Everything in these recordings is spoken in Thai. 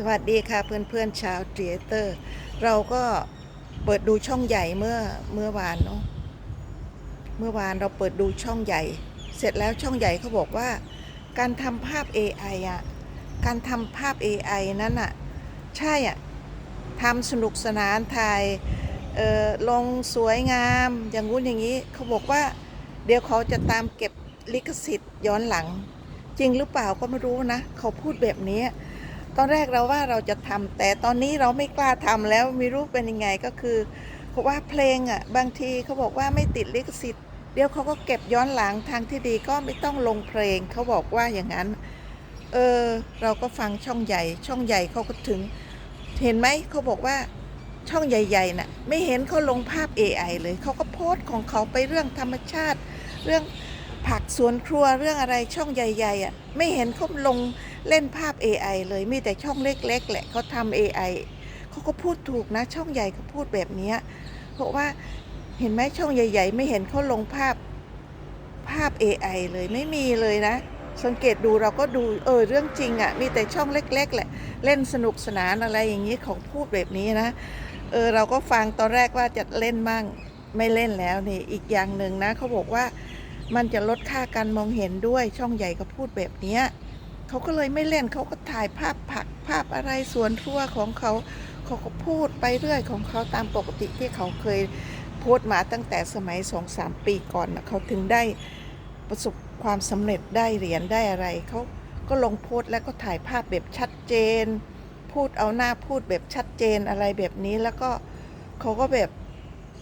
สวัสดีค่ะเพื่อนๆชาวเทเตอร์ เราก็เปิดดูช่องใหญ่เมื่อเมื่อวานเนาะเมื่อวานเราเปิดดูช่องใหญ่ เสร็จแล้วช่องใหญ่เขาบอกว่า การทำภาพ AI อะการทำภาพ AI นั้นอะใช่อะทำสนุกสนานถ่ายเอ่อลงสวยงามอย่างงู้นอย่างนี้เขาบอกว่า เดี๋ยวเขาจะตามเก็บลิขสิทธิ์ย้อนหลัง จริงหรือเปล่าก็ไม่รู้นะ เขาพูดแบบนี้ ตอนแรกเราว่าเราจะทำแต่ตอนนี้เราไม่กล้าทำแล้วไม่รู้เป็นยังไงก็คือเพราะว่าเพลงอะบางทีเขาบอกว่าไม่ติดลิขสิทธิ์เดี๋ยวเขาก็เก็บย้อนหลังทางที่ดีก็ไม่ต้องลงเพลงเขาบอกว่าอย่างนั้น เออเราก็ฟังช่องใหญ่ ช่องใหญ่เขาก็ถึง เห็นไหมเขาบอกว่าช่องใหญ่ๆน่ะไม่เห็นเขาลงภาพ AI เลยเขาก็โพสต์ของเขาไปเรื่องธรรมชาติ เรื่อง ผักสวนครัวเรื่องอะไรช่องใหญ่ ๆอะไม่เห็นเขาลงเล่นภาพ AI เลยมีแต่ช่องเล็ก ๆ แหละเขาทำ AI เขาก็พูดถูกนะ ช่องใหญ่เขาพูดแบบนี้เพราะว่าเห็นไหมช่องใหญ่ ๆ ไม่เห็นเขาลงภาพภาพ AI เลยไม่มีเลยนะ สังเกตดูเราก็ดูเออเรื่องจริงอะ่ะมีแต่ช่องเล็ก ๆ แหละ เล่นสนุกสนานอะไรอย่างนี้ของพูดแบบนี้นะเออเราก็ฟังตอนแรกว่าจะเล่นมั่งไม่เล่นแล้วนี่อีกอย่างหนึ่งนะเขาบอกว่า มันจะลดค่าการมองเห็นด้วยช่องใหญ่ก็พูดแบบเนี้ยเขาก็เลยไม่เล่นเขาก็ถ่ายภาพผักภาพอะไรสวนครัวของเขาเขาก็พูดไปเรื่อยของเขาตามปกติที่เขาเคยโพสต์มาตั้งแต่สมัยสองสามปีก่อนนะเขาถึงได้ประสบความสำเร็จได้เหรียญได้อะไรเขาก็ลงโพสต์แล้วก็ถ่ายภาพแบบชัดเจน พูดเอาหน้าพูดแบบชัดเจนอะไรแบบนี้แล้วก็เขาก็แบบ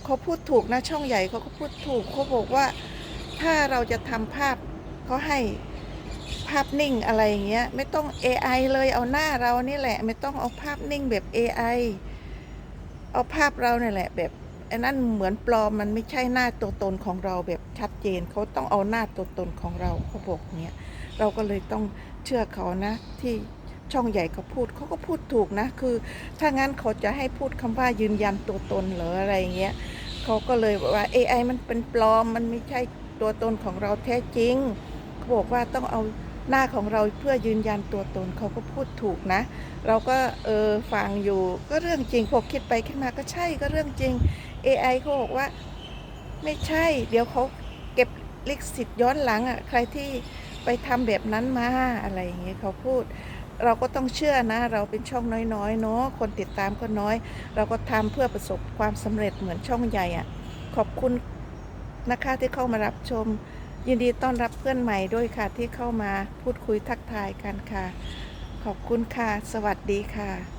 เขาพูดถูกนะช่องใหญ่เขาก็พูดถูกเขาบอกว่า ถ้าเราจะทำภาพเขาให้ภาพนิ่งอะไรอย่างเงี้ย ไม่ต้อง AI เลยเอาหน้าเรานี่แหละ ไม่ต้องเอาภาพนิ่งแบบ AI เอาภาพเราเนี่ยแหละ แบบไอ้นั่นเหมือนปลอมมันไม่ใช่หน้าตัวตนของเราแบบชัดเจนเขาต้องเอาหน้าตัวตนของเราเขาบอกเนี้ยเราก็เลยต้องเชื่อเขานะ ที่ช่องใหญ่เขาพูดเขาก็พูดถูกนะ คือ ถ้างั้นเขาจะให้พูดคำว่ายืนยันตัวตนหรืออะไรเงี้ยเขาก็เลยบอกว่า AI มันเป็นปลอมมันไม่ใช่ ตัวตนของเราแท้จริงเขาบอกว่าต้องเอาหน้าของเราเพื่อยืนยันตัวตนเขาก็พูดถูกนะ เราก็เออฟังอยู่ก็เรื่องจริงพอคิดไปคิดมาก็ใช่ก็เรื่องจริง AI เขาบอกว่าไม่ใช่ เดี๋ยวเขาเก็บลิขสิทธิ์ย้อนหลังอะใครที่ไปทำแบบนั้นมาอะไรอย่างเงี้ยเขาพูด เราก็ต้องเชื่อนะ เราเป็นช่องน้อยๆเนาะคนติดตามก็น้อย เราก็ทำเพื่อประสบความสำเร็จเหมือนช่องใหญ่อะขอบคุณ นะคะที่เข้ามารับชม ยินดีต้อนรับเพื่อนใหม่ด้วยค่ะที่เข้ามาพูดคุยทักทายกันค่ะ ขอบคุณค่ะ สวัสดีค่ะ